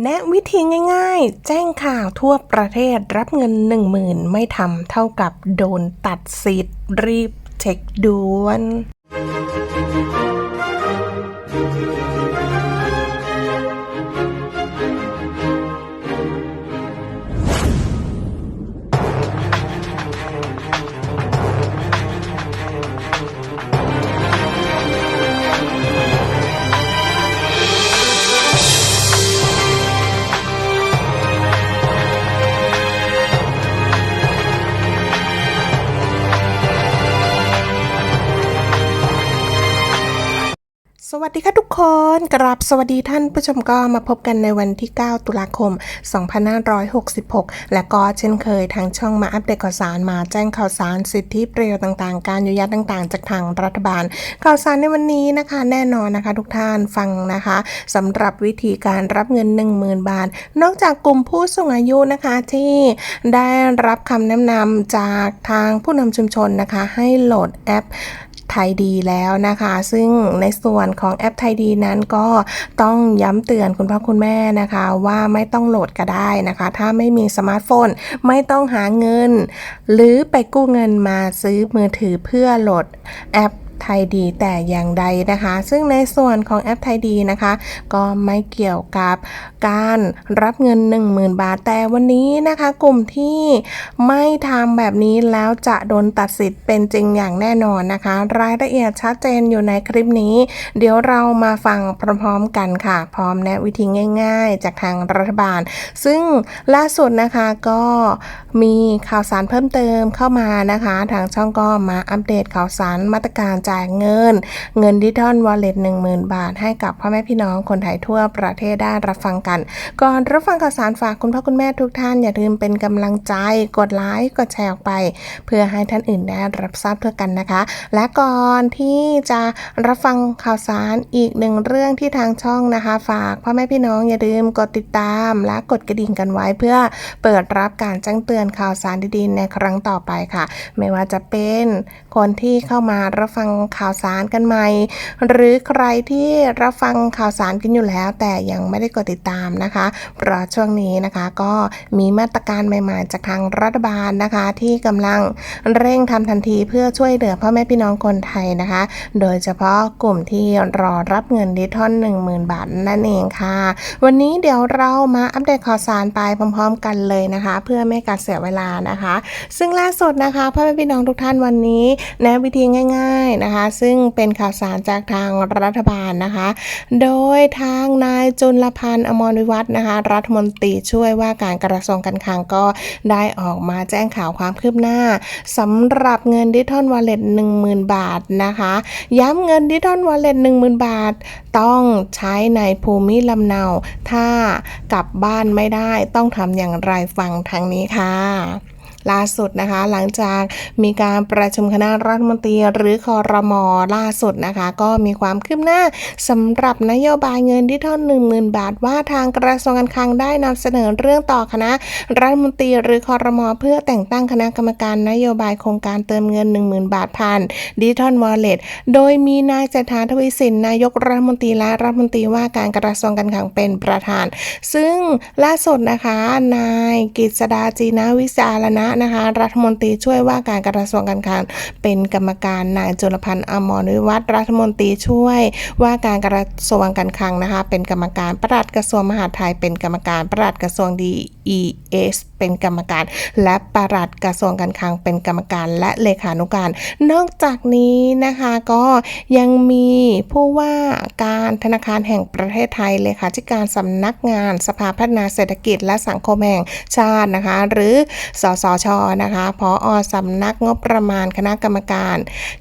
แนะวิธีง่ายๆ แจ้งข่าวทั่วประเทศรับเงิน 10,000 ไม่ทำเท่ากับโดนตัดสิทธิ์รีบเช็คด่วน สวัสดีค่ะทุกคนกราบสวัสดีท่านผู้ชมก็มาพบกันในวันที่ 9 ตุลาคม 2566 และก็เช่นเคยทางช่องมาอัปเดตข่าวสารมาแจ้งข่าวสารสิทธิประโยชน์ต่างๆ การยียวยาต่างๆ จากทางรัฐบาล ข่าวสารในวันนี้นะคะ แน่นอนนะคะ ทุกท่านฟังนะคะสำหรับวิธีการรับเงิน 10,000 บาท นอกจากกลุ่มผู้สูงอายุนะคะที่ได้รับคำแนะนำจากทางผู้นำชุมชนนะคะ ให้โหลดแอป ไทยดีแล้วนะคะ ซึ่งในส่วนของแอปไทยดีนั้นก็ต้องย้ำเตือนคุณพ่อคุณแม่นะคะ ว่าไม่ต้องโหลดก็ได้นะคะ ถ้าไม่มีสมาร์ทโฟนไม่ต้องหาเงิน หรือไปกู้เงินมาซื้อมือถือเพื่อโหลดแอป ไทยดีแต่อย่างใดนะคะ ซึ่งในส่วนของแอปไทยดีนะคะ ก็ไม่เกี่ยวกับการรับเงิน 10,000 บาท แต่วันนี้นะคะ กลุ่มที่ไม่ทำแบบนี้แล้วจะโดนตัดสิทธิ์เป็นจริงอย่างแน่นอนนะคะ รายละเอียดชัดเจนอยู่ในคลิปนี้ เดี๋ยวเรามาฟังพร้อมๆกันค่ะ พร้อมแนะวิธีง่าย ๆ จากทางรัฐบาล ซึ่งล่าสุดนะคะก็มีข่าวสารเพิ่มเติมเข้ามานะคะ ทางช่องก็มาอัปเดตข่าวสารมาตรการจ่ายเงิน เงินดิจิทัลวอลเล็ต10,000บาท ให้กับพ่อแม่พี่น้องคนไทยทั่วประเทศได้รับฟังกัน ก่อนรับฟังข่าวสารฝากคุณพ่อคุณแม่ทุกท่านอย่าลืมเป็นกำลังใจกดไลค์กดแชร์ออกไป เพื่อให้ท่านอื่นได้รับทราบเท่ากันนะคะ และก่อนที่จะรับฟังข่าวสารอีกหนึ่งเรื่องที่ทางช่องนะคะ ฝากพ่อแม่พี่น้องอย่าลืมกดติดตามและกดกระดิ่งกันไว้เพื่อเปิดรับการแจ้งเตือนข่าวสารดีๆในครั้งต่อไปค่ะ ไม่ว่าจะเป็นคนที่เข้ามารับฟังข่าวสารกันใหม่ หรือใครที่รับฟังข่าวสารกันอยู่แล้ว แต่ยังไม่ได้กดติดตามนะคะเพราะช่วงนี้นะคะก็มีมาตรการใหม่ๆ จากทางรัฐบาลนะคะ ที่กำลังเร่งทำทันทีเพื่อช่วยเหลือพ่อแม่พี่น้องคนไทยนะคะ โดยเฉพาะกลุ่มที่รอรับเงินดิจิทัล10,000 บาทนั่นเองค่ะ วันนี้เดี๋ยวเรามาอัปเดตข่าวสารไปพร้อมๆ กันเลยนะคะ เพื่อไม่การเสียเวลานะคะ ซึ่งล่าสุดนะคะพ่อแม่พี่น้องทุกท่านวันนี้แนะวิธีง่าย ๆนะคะ ซึ่งเป็นข่าวสารจากทางรัฐบาลนะคะ โดยทางนายจุลพันธ์อมรวิวัฒน์นะคะ รัฐมนตรีช่วยว่าการกระทรวงการคลังก็ได้ออกมาแจ้งข่าวความคืบหน้าสำหรับเงินดิจิทัลวอลเล็ต10,000บาทนะคะ ย้ำเงินดิจิทัลวอลเล็ต10,000บาท ต้องใช้ในภูมิลำเนา ถ้ากลับบ้านไม่ได้ต้องทำอย่างไรฟังทางนี้ค่ะ ล่าสุดนะคะ หลังจากมีการประชุมคณะรัฐมนตรีหรือคอรมอล่าสุดนะคะ ก็มีความคืบหน้าสำหรับนโยบายเงินดิจิทัล10,000 บาท ว่าทางกระทรวงการคลังได้นำเสนอเรื่องต่อคณะรัฐมนตรีหรือคอรมอเพื่อแต่งตั้งคณะกรรมการนโยบายโครงการเติมเงิน 10,000 บาทผ่านดิจิทัลวอลเล็ตโดยมีนายเศรษฐาทวีสินนายกรัฐมนตรีและรัฐมนตรีว่าการกระทรวงการคลังเป็นประธาน ซึ่งล่าสุดนะคะ นายกิษดาจีนาวิจารณะนะคะ รัฐมนตรีช่วยว่าการกระทรวงการคลังเป็นกรรมการนายจุลพันธ์อมรวิวัฒน์รัฐมนตรีช่วยว่าการกระทรวงการคลังนะคะ เป็นกรรมการประหลัดกระทรวงมหาดไทยเป็นกรรมการประหลัดกระทรวงดี DES เป็นกรรมการ และปลัดกระทรวงการคลังเป็นกรรมการและเลขานุการ นอกจากนี้นะคะก็ยังมีผู้ว่าการธนาคารแห่งประเทศไทยเลขาธิการสำนักงานสภาพัฒนาเศรษฐกิจและสังคมแห่งชาตินะคะ หรือสสชนะคะพออสำนักงบประมาณคณะกรรมการ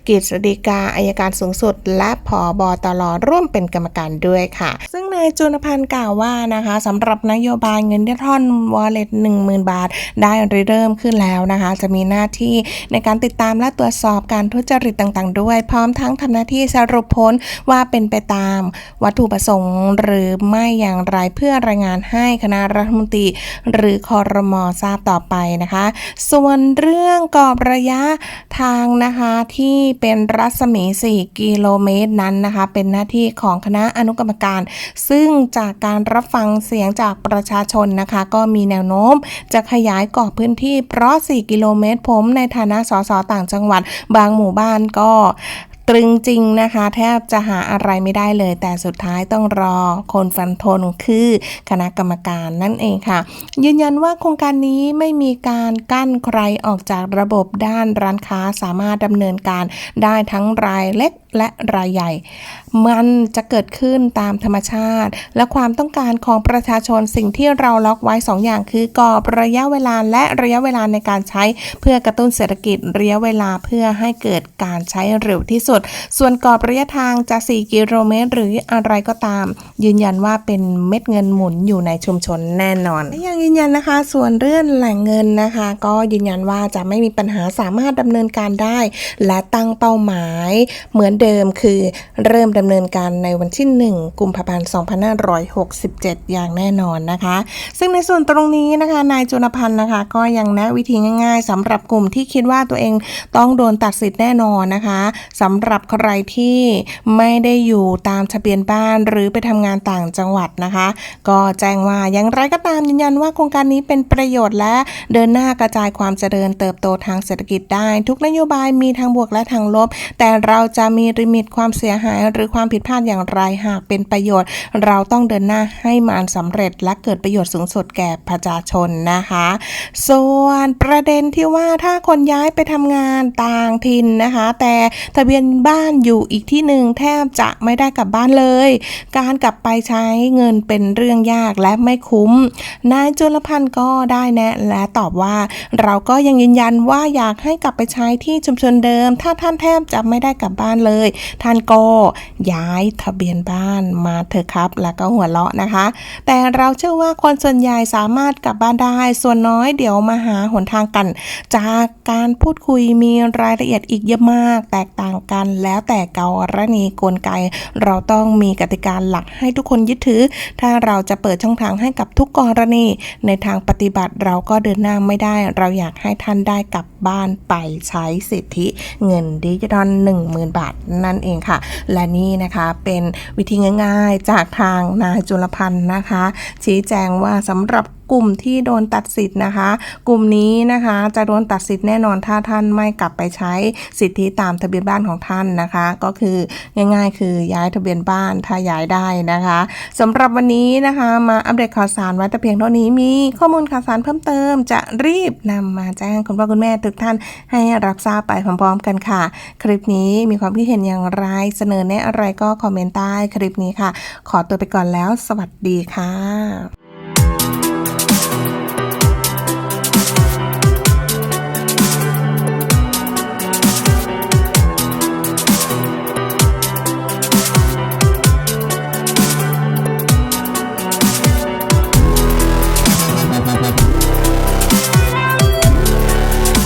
กฤษฎีกาอายการสูงสุด และผอบตรร่วมเป็นกรรมการด้วยค่ะ ซึ่งนายจุลพันธ์กล่าวว่านะคะสำหรับนโยบายเงินดิจิทัลวอลเล็ต10,000บาท ได้เริ่มขึ้นแล้วนะคะ จะมีหน้าที่ในการติดตามและตรวจสอบการทุจริตต่างๆ ด้วย พร้อมทั้งทำหน้าที่สรุปผลว่าเป็นไปตามวัตถุประสงค์หรือไม่อย่างไรเพื่อรายงานให้คณะรัฐมนตรี หรือคอรมอทราบต่อไปนะคะ ส่วนเรื่องกรอบระยะทางนะคะที่เป็นรัศมี 4 กิโลเมตรนั้นนะคะ เป็นหน้าที่ของคณะอนุกรรมการ ซึ่งจากการรับฟังเสียงจากประชาชนนะคะ ก็มีแนวโน้ม จะขยายกรอบพื้นที่เพราะ 4 กิโลเมตรผมในฐานะสสต่างจังหวัด บางหมู่บ้านก็ ตรึงจริงนะคะ แทบจะหาอะไรไม่ได้เลย แต่สุดท้ายต้องรอคนฟันธงคือคณะกรรมการนั่นเองค่ะ ยืนยันว่าโครงการนี้ไม่มีการกั้นใครออกจากระบบด้านร้านค้าสามารถดำเนินการได้ทั้งรายเล็กและรายใหญ่ มันจะเกิดขึ้นตามธรรมชาติ และความต้องการของประชาชนสิ่งที่เราล็อกไว้ 2 อย่างคือกรอบระยะเวลาและระยะเวลาในการใช้ เพื่อกระตุ้นเศรษฐกิจระยะเวลาเพื่อให้เกิดการใช้เร็วที่สุดส่วนกรอบระยะทางจะ 4 กิโลเมตร หรืออะไรก็ตาม ยืนยันว่าเป็นเม็ดเงินหมุนอยู่ในชุมชนแน่นอนและยังยืนยันนะคะ ส่วนเรื่องแหล่งเงินนะคะ ก็ยืนยันว่าจะไม่มีปัญหาสามารถดำเนินการได้ และตั้งเป้าหมาย เหมือนเดิมคือเริ่มดำเนินการในวันที่ 1 กุมภาพันธ์ 2567 อย่างแน่นอนนะคะ ซึ่งในส่วนตรงนี้นะคะนายจุลพันธ์นะคะ ก็ยังแนะวิธีง่าย ๆสำหรับกลุ่มที่คิดว่าตัวเองต้องโดนตัดสิทธิ์แน่นอนนะคะ สำหรับใครที่ไม่ได้อยู่ตามทะเบียนบ้านหรือไปทำงานต่างจังหวัดนะคะ ก็แจ้งว่าอย่างไรก็ตามยืนยันว่าโครงการนี้เป็นประโยชน์และเดินหน้ากระจายความเจริญเติบโตทางเศรษฐกิจได้ ทุกนโยบายมีทางบวกและทางลบ แต่เราจะมีลิมิตความเสียหายหรือความผิดพลาดอย่างไรหากเป็นประโยชน์ เราต้องเดินหน้าให้มันสำเร็จและเกิดประโยชน์สูงสุดแก่ประชาชนนะคะ ส่วนประเด็นที่ว่าถ้าคนย้ายไปทำงานต่างถิ่นนะคะ แต่ทะเบียนบ้านอยู่อีกที่หนึ่งแทบจะไม่ได้กลับบ้านเลย การกลับไปใช้เงินเป็นเรื่องยากและไม่คุ้ม นายจุลพันธ์ก็ได้แนะและตอบว่า เราก็ยังยืนยันว่าอยากให้กลับไปใช้ที่ชุมชนเดิม ถ้าท่านแทบจะไม่ได้กลับบ้านเลย ท่านก็ย้ายทะเบียนบ้านมาเถอะครับ แล้วก็หัวเราะนะคะ แต่เราเชื่อว่าคนส่วนใหญ่สามารถกลับบ้านได้ ส่วนน้อยเดี๋ยวมาหาหนทางกัน จากการพูดคุยมีรายละเอียดอีกเยอะมาก แตกต่างกันแล้วแต่กรณีกลไก เราต้องมีกติกาหลักให้ทุกคนยึดถือ ถ้าเราจะเปิดช่องทางให้กับทุกกรณีในทางปฏิบัติเราก็เดินหน้าไม่ได้ เราอยากให้ท่านได้กลับบ้านไปใช้สิทธิเงินดิจิทัล10,000 บาทนั่นเองค่ะ และนี่นะคะเป็นวิธีง่าย ๆ จากทางนายจุลพันธ์นะคะ ชี้แจงว่าสำหรับ กลุ่มที่โดนตัดสิทธิ์นะคะ กลุ่มนี้นะคะจะโดนตัดสิทธิ์แน่นอนถ้าท่านไม่กลับไปใช้สิทธิตามทะเบียนบ้านของท่านนะคะ ก็คือง่าย ๆ คือย้ายทะเบียนบ้านถ้าย้ายได้นะคะสำหรับวันนี้นะคะมาอัปเดตข่าวสารไว้แต่เพียงเท่านี้มีข้อมูลข่าวสารเพิ่มเติม จะรีบนำมาแจ้งคุณพ่อคุณแม่ทุกท่านให้รับทราบไปพร้อมๆกันค่ะ คลิปนี้มีความคิดเห็นอย่างไรเสนอแนะอะไรก็คอมเมนต์ใต้คลิปนี้ค่ะ ขอตัวไปก่อนแล้ว สวัสดีค่ะ